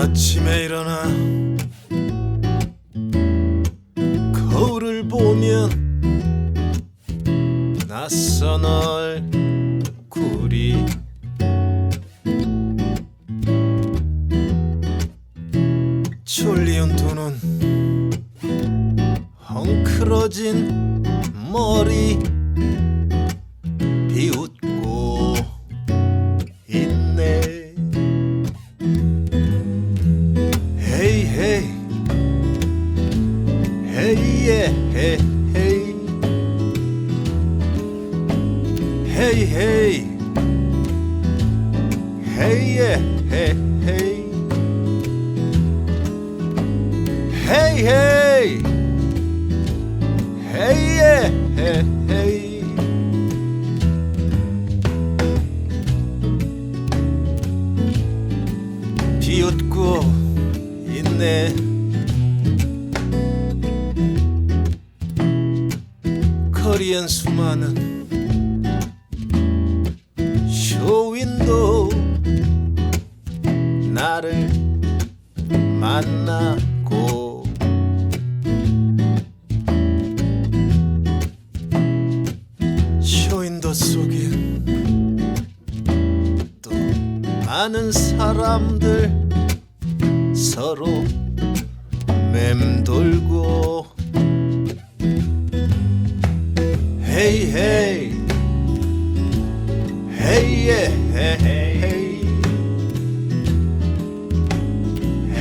아침에 일어나 거울을 보면 낯선 얼굴이 졸리운 두 눈 헝클어진 머리 헤이 헤이 헤이 헤이 헤이 헤이 헤이 헤이 헤이 헤이 비웃고 있네 거리엔 수많은 쇼윈도 나를 만나고 쇼윈도 속엔 또 많은 사람들 서로 맴돌고 헤이 헤이 헤이예 헤이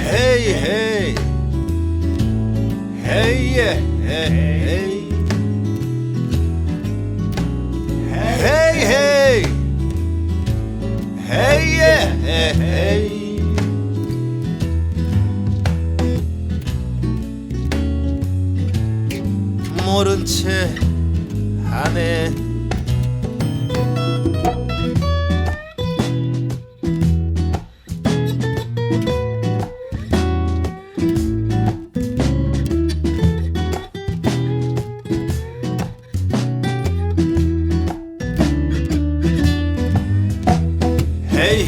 헤이 헤이 헤이예 헤이 헤이 헤이 헤이예 헤이 모른 채 하네 헤이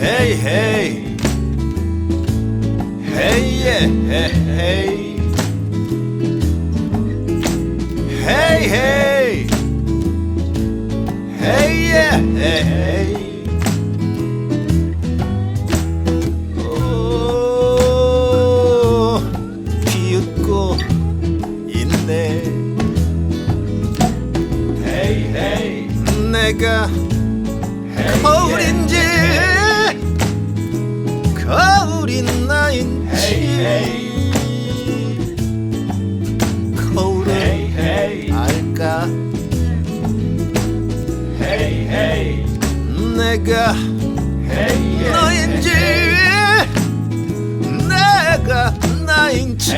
헤이 헤이 헤이 헤이 헤이예 헤이. 헤이 헤이. 헤이예 헤이. 오 비웃고 있네. 헤이 헤이. 내가 거울인지 내가 너인지 내가 나인지